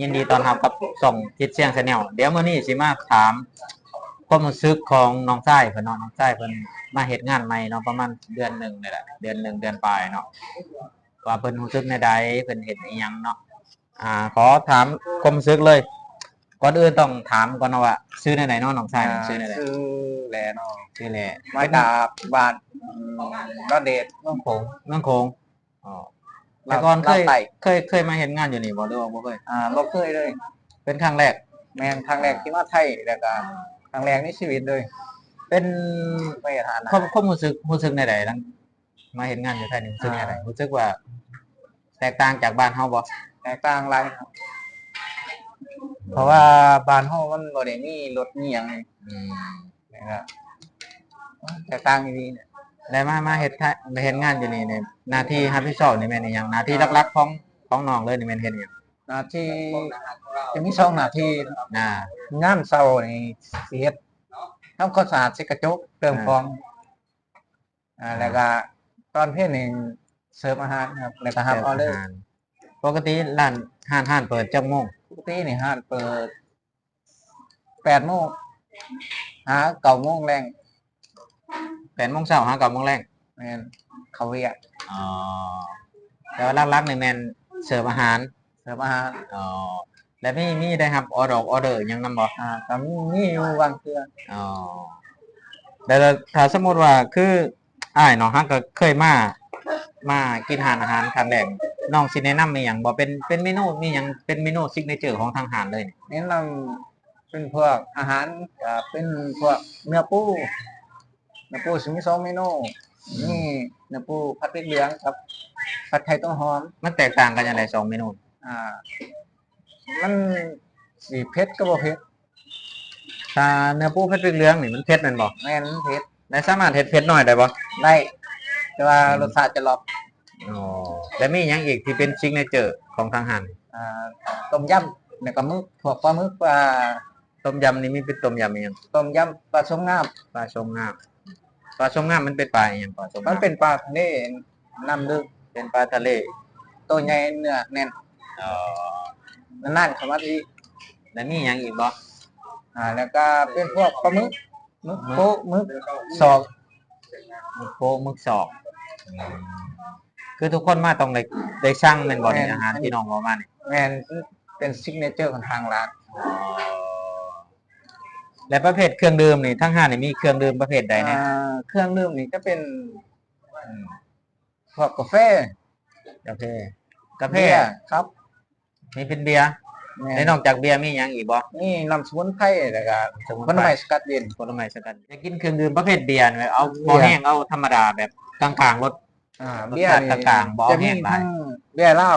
ยินดีต้อนรับกับส่องทิศเสียงชาแนลเดี๋ยวมื้อนี้สิมาถามความรู้สึกของน้องชายเพิ่นเนาะน้องชายเพิ่นมาเฮ็ดงานใหม่เนาะประมาณเดือนหนึงนี่แหละเดือนหนึงเดือนปลายเนาะว่าเพิ่นรู้สึกในใดเพิ่นเฮ็ดอีหยังเนาะอ่า ขอถามความรู้สึกเลย ก่อนอื่นต้องถามก่อนเนาะว่าซื้อในไหนเนาะน้องชายชื่อในไหนซื้อแหล่เนาะชื่อแหละไม้ดาบบ้านก็เดชเมืองโขงเมืองโขงอ๋อ แต่ก่อนเคยไต่เคยเคยมาเห็นงานอยู่นี่บ่หรือว่าบ่เคย อ่าบ่เคยเลย เป็นครั้งแรก แม่นครั้งแรกที่มาไทยแล้วก็ครั้งแรกในชีวิตเลยเป็นไม่ทานนะ ความความรู้สึกรู้สึกในใดหลังมาเห็นงานอยู่ไทยนี่รู้สึกในใดรู้สึกว่า แตกต่างจากบ้านเฮาบ่แตกต่างหลายครับ เพราะว่าบ้านเฮามันบ่ได้มีรถมีหยังอืมนะครับแตกต่างดีเนี่ย ได้มามาเฮ็ดไทยมาเฮ็ดงานอยู่นี่เนี่ยหน้าที่รับผิดชอบนี่แม่นอีหยังหน้าที่หลักๆของของน้องเลยนี่แม่นเฮ็ดอีหยังหน้าที่จะมีสองหน้าที่อ่างานเช้านี่สิเฮ็ดทำความสะอาดเช็ดกระจกเติมฟองอ่าแล้วก็ตอนเพลนี่เสิร์ฟอาหารครับแล้วก็รับออเดอร์าหารปกติร้านห้านห้านเปิดจักโมงปกตินี่ห้านเปิดแปดโมงหาเก้าโมงแรง 8โมงเช้าหา9โมงแรงแม่นเขาเรียกอ๋อแต่ว่าหลักๆนี่แม่นเสิร์ฟอาหารเสิร์ฟอาหารอ๋อแล้วมีมีได้ครับออเดอร์ออเดอร์หยังนำบ่อ่าก็มีอยู่บางเทื่ออ๋อแต่ละถ้าสมมติว่าคืออ้ายเนาะฮะก็เคยมามากินอาหารอาหารครั้งแรกน้องสิแนะนำมีหยังบ่เป็นเป็นเมนูมีหยังเป็นเมนูซิกเนเจอร์ของทางหารเลยนี่แนะนำเป็นพวกอาหารก็เป็นพวกเนื้อปูเนื้อปูสิมีสองเมนูนี่เนื้อปูผัดพริกเหลืองกับผัดไทยต้นหอม มันแตกต่างกันอย่างไรสองเมนู อ่า มันสีเผ็ดก็บ่เผ็ดถ้าเนื้อปูเผ็ดพริกเหลืองนี่มันเผ็ดแม่นบ่แม่นเผ็ดแล้วสามารถเฮ็ดเผ็ดน้อยได้บ่ได้ แต่ว่ารสชาติจะรอบอ๋อแล้วมีหยังอีกที่เป็นซิกเนเจอร์ของทางหารอ่าต้มยำแล้วก็มึกพวกปลาหมึกปลาต้มยำนี่มีเป็นต้มยำอีหยังต้มยำปลาชมงามปลาชมงาม ปลาชมงามมันเป็นปลาอีหยังปลาชมมันงามเป็นปลาทะเลน้ำลึกเป็นปลาทะเลตัวใหญ่เนื้อแน่นอ๋อนั่นๆคำว่าที่แล้วมีหยังอีกบ่อ่า แล้วก็เป็นพวกปลาหมึกหมึกโป๊ะหมึกสอกมึกโปะมึกสอก คือทุกคนมาต้องได้ได้สั่งแม่นบ่นี่อาหารที่น้องบอกมานี่แมนเป็นซิกเนเจอร์ของทางร้าน และประเภทเครื่องดื่มนี่ทั้งห้านนี่มีเครื่องดื่มประเภทใดเนี่ยอ่าเครื่องดื่มนี่ก็เป็นอืมพวกกาแฟกาแฟกาแฟเบียร์ครับมีเป็นเบียร์แม่และนอกจากเบียร์มีหยังอีกบ่นี่น้ำสมุนไพรแล้วก็สมุนผลไพรไม้สกัดเย็น ผลไม้สกัดจะกินเครื่องดื่มประเภทเบียร์นี่เอาบ่เบียร์ แห้งเอาธรรมดาแบบกลางๆรส อ่ารสเบียร์ชาตินี่กลางๆบ่จะแห้มีงหลาย ทั้งเบียร์เหล้า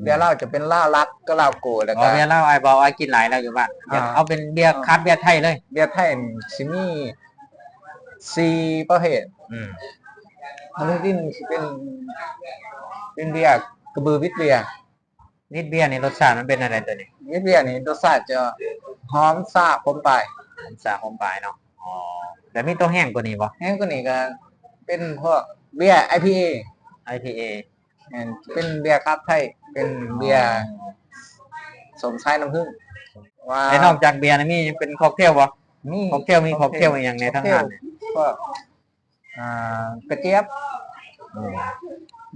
เบียร์เหล้าจะเป็นเหล้ารักก็เหล้าโกแล้วบ่ก็เบียร์เหล้าไอ้บ่ไอ้กินหลายแล้วอยู่บ้านอ่า เอาเป็นเบียร์คัดเบียร์ไทยเลย เบียร์ไทยนี่สิมีสี่ประเภทอืมอันที่หนึ่งสิเป็นเป็นเบียร์กระบือวิทเบียร์นิดเบียร์นี่รสชาติมันเป็นอะไรตัวนี้วิทเบียร์นี่รสชาติจะหอมซ่าคมปลายผมสาหอมปลายเนาะอ๋อแล้วมีตัวแห้งกว่านี้บ่ แห้งกว่านี้ก็เป็นพวกเบียร์ IPA IPA แม่นเป็นเบียร์ครับไทย เป็นเบียร์สมชายน้ำผึ้งว่าไอ้นอกจากเบียร์นี่มียังเป็นค็อกเทลบ่มีค็อกเทลมีค็อกเทลอย่างในทั้งหานเนี่ยก็อ่ากระเจี๊ยบ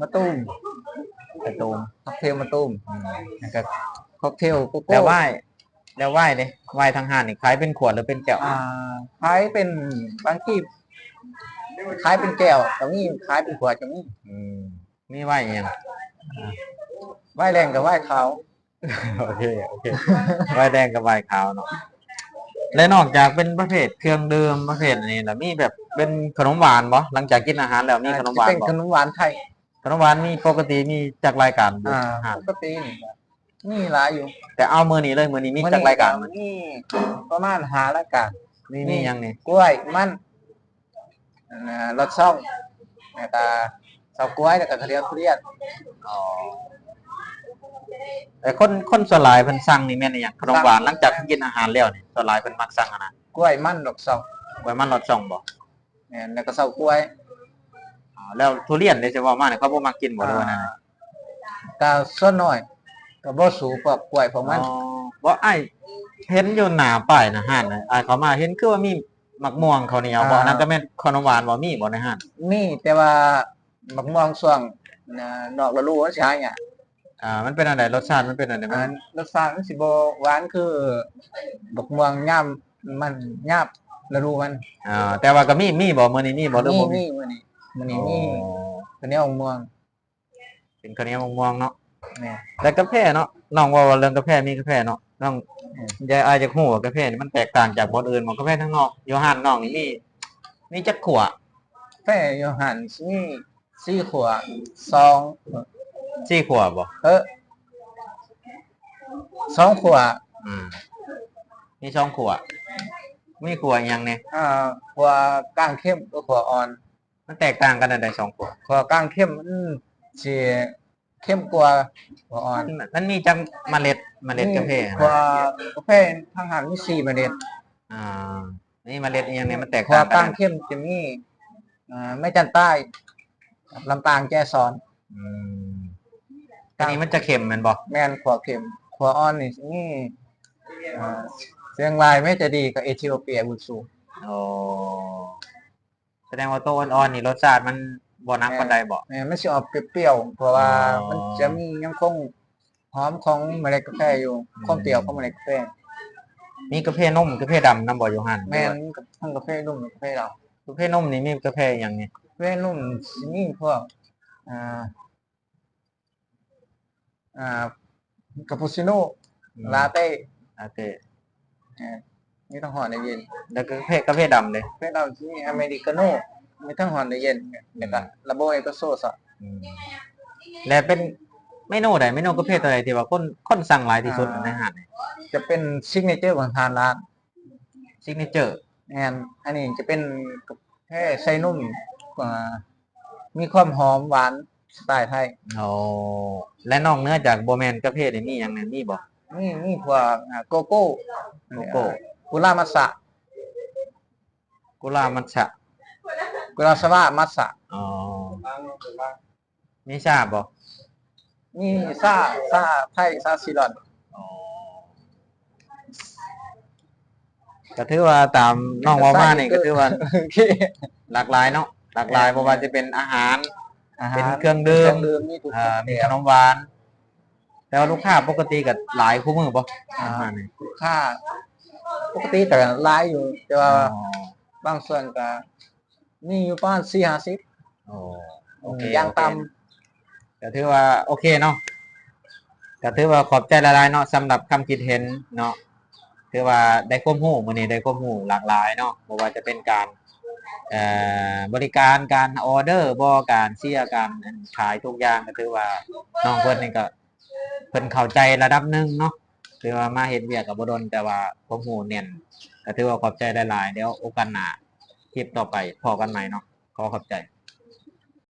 มะตูมกระตูมค็อกเทลมะตูมแล้วก็ค็อกเทลโกโก้แล้วไหว้แล้วไหว้เลยไหว้ทั้งหานนี่ขายเป็นขวดหรือเป็นแก้วอ่าคล้ายเป็นบางที่คล้ายเป็นแก้วแต่นี่คล้ายเป็นขวดจะมีอืมมีไหว้อีหยัง ไหว้แรงกับไหว้ขาวโอเคโอเคไหว้แดงกับไหว้ขาวเนาะและนอกจากเป็นประเภทเครื่องดื่มประเภทนี้แล้วมีแบบเป็นขนมหวานบ่หลังจากกินอาหารแล้วมีขนมหวานเป็นบ่ขนมหวานไทยขนมหวานมีปกติมีจากรายการบ่อ่าอาหารปกตินี่ก็มีหลายอยู่แต่เอามือนี้เลยมือนี้มีจากรายการมันนี่ประมาณหารายการมีมีหยังนี่กล้วยมันอ่ารสช่องแล้วก็เสากล้วยแล้วก็ข้าวเหนียวทุเรียน แต่คนคนส่วนหลายเพิ่นสั่งนี่แม่นอหยังขนมหวานหลังจากกินอาหารแล้วนี่ส่วนหลายเพิ่นมักสั่งอะนะกล้วยมันดอกซองไว้มันรสช่องบ่แม่นแล้วก็เสากล้วยอ๋อแล้วทุเรียนได้จะว่ามาเนี่ยเขาบ่มักกินบ่ด้วยนะก็ส่วนน้อยก็บ่สูพวกกล้วยพวกมันอ๋อบ่ไอ้ายเห็นอยู่หน้าป้ายนะห้านน่ะอ้ายเขามาเห็นคือว่ามีหมักม่วงข้าวเหนียวบ่อ่าอันนั้นก็แม่นขนมหวานบ่มีบ่ในห้านมีแต่ว่าบักม่วงส่วงน่ะดอกละลูกมันสิหาหยัง อ่ามันเป็นอะไรรสชาติมันเป็นอะไรอัมันนรสชาติมันสิบ่หวานคือบักม่วงย่ามมันยาบละลูกมันอ่าแต่ว่าก็มีมีบ่มื้อนี้มีบ่หรือมีบ่มีมีมื้อนี้มื้อนี้มีอ๋อข้าวเหนียวมะม่วง เป็นข้าวเหนียวมะม่วงเนาะแม่แต่กาแฟเนาะน้องว่าว่าเรื่องกาแฟมีกาแฟเนาะน้องอืมยายอายจะฮู้ว่ากาแฟนี่มันแตกต่างจากบ่อนอื่นบ่กาแฟทั้งนอกโยฮันน้องนี่มีมีจักขวดแฟโยหันมีสี่ขวดสอง สี่ขวดบ่เออสองขวดอืมมีสองขวดมีขวดอีหยังเนี่ยอ่าขวดกลางเข้มกับขวดอ่อน มันแตกต่างกันอันใดสองขวดขวดกลางเข้มมันสิเข้มกว่าขวดอ่อนมันมันมีจังเมล็ดเมล็ดกาแฟขวดกาแฟทางหันมีสี่เมล็ดอ่านี่เมล็ดอีหยังเนี่ยมันแตกขวต่าดงกกัลานงเข้มจะมีอ่าไม่จันใต้กับลำปางแจซอน อืม อันนี้มันจะเค็มแมันบ่แม่นขวดเข้มขวดอ่อนนี่มีอ่าเสียงรายไม่จะดีกับเอธิโอเปียบุสูโอ้แสดงว่าโตอ่อนๆนี่รสชาติมันบ่นักปานใดบ่แม่ไม่ใช่ออกเปรี้ยวๆเพราะว่าอ๋อ มันจะมียังคงหอมของเมล็ดกาแฟอยู่อืมความเปรี้ยวของเมล็ดกาแฟมีกาแฟนมกาแฟดำนำบ่อยู่หั่นแม่นกับทั้งกาแฟนุ่มกาแฟเรา กาแฟนมนี่มีกาแฟอหย่างนี้กาแฟนุ่มสิมีพวกอ่าอ่า คาปูชิโน่ลาเต้ลาเต้เอ่อมีทั้งหอนในเย็น แล้วก็กาแฟกาแฟดำเลยกาแฟเราที่มีอเมริกาโน่มีทั้งหอนในเย็นแล้วก็ลาโบเอสเปรสโซ่สดอืมและเป็นเมนูใดเมนูกาแฟตัวใดที่ว่าคนคนสั่งหลายที่สุดในห้างจะเป็นซิกเนเจอร์ของทางร้านซิกเนเจอร์แอนอันนี้จะเป็นกาแฟไส้นุ่มกว่ามีความหอมหวาน สไตล์ไทยโอ้และนอกเหนื้อจากโบแมนกาแฟนี่มีอย่างนั้นมีบ่นี่นี่พวกอ่าโกโก้โกโก้กุลามัสสะกุลามัทฉะกุลาสวะมัสสะอ๋อมีชาบ่นี่ซาซาไทยซาซิลอนอ๋อก็ถือว่าตามน้องเว่ามานี่ก็ถือว่าโอเคหลากหลายเนาะหลากหลายเพราะว่าจะเป็นอาหาร อาหาเป็นเครื่องดื่มเครื่องดื่มมีทุกอ่าชมีนิดขนมหวาน แต่ว่าลูกค้าปกติก็หลายคู่มือบ่อาหารนี่ค่าปกติแต่ร้ายอยู่ แต่ว่าอ๋อบางส่วนก็นี่อยู่ประมาณสี่ห้าสิบโอ้โอเคย่างตโอเคก็ถือว่าโอเคเนาะก็ถือว่าขอบใจหลายๆเนาะสำหรับคำคิดเห็นเนาะถือว่าได้ความรู้มื้อนี้ได้ความรู้หลากหลายเนาะบ่ว่าจะเป็นการเอ่อ บริการการออเดอร์บอการเสียการขายทุกอย่างก็คือว่าน้องเพิ่นนี่ก็เพิ่นเข้าใจระดับหนึ่งเนาะคือว่ามาเห็นเวียกกับบดนแต่ว่าความรู้แน่นก็ถือว่าขอบใจหลายๆเดี๋ยวโอกาสหน้าคลิปต่อไปพอกันใหม่เนาะขอขอบใจ